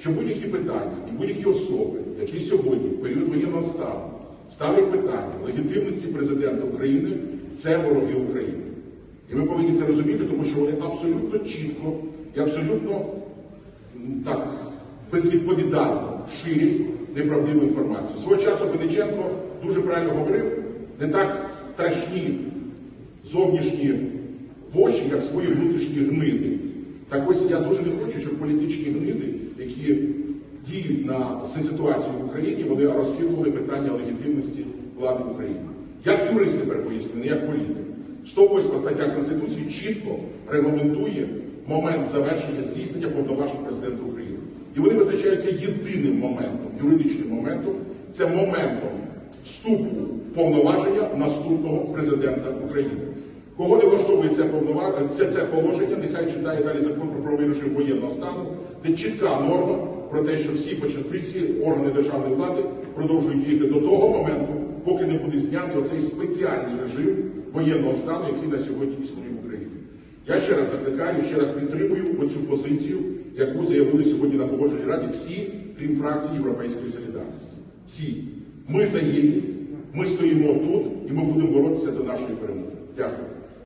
що будь-які питання і будь-які особи, які сьогодні, в період воєнного стану, ставлять питання легітимності президента України, це вороги України. І ми повинні це розуміти, тому що вони абсолютно чітко і абсолютно так безвідповідально ширять неправдиву інформацію. Свого часу Пениченко дуже правильно говорив, не так страшні зовнішні воші, як свої внутрішні гниди. Так ось я дуже не хочу, щоб політичні на з ситуацію в Україні, вони розхитували питання легітимності влади України. Як юрист тепер поясню, не як політик. 108 стаття Конституції чітко регламентує момент завершення здійснення повноважень президента України. І вони визначаються єдиним моментом, юридичним моментом, це моментом вступу в повноваження наступного президента України. Кого не влаштовує це, повнова... це, це положення, нехай читає далі закон про правовий режим воєнного стану, де чітка норма про те, що всі початки, всі органи державної влади продовжують діяти до того моменту, поки не буде знятий оцей спеціальний режим воєнного стану, який на сьогодні існує в Україні. Я ще раз закликаю, ще раз підтримую оцю позицію, яку заявили сьогодні на погодженій раді всі, крім фракції Європейської солідарності. Всі. Ми за єдність, ми стоїмо тут і ми будемо боротися до нашої перемоги. Дякую.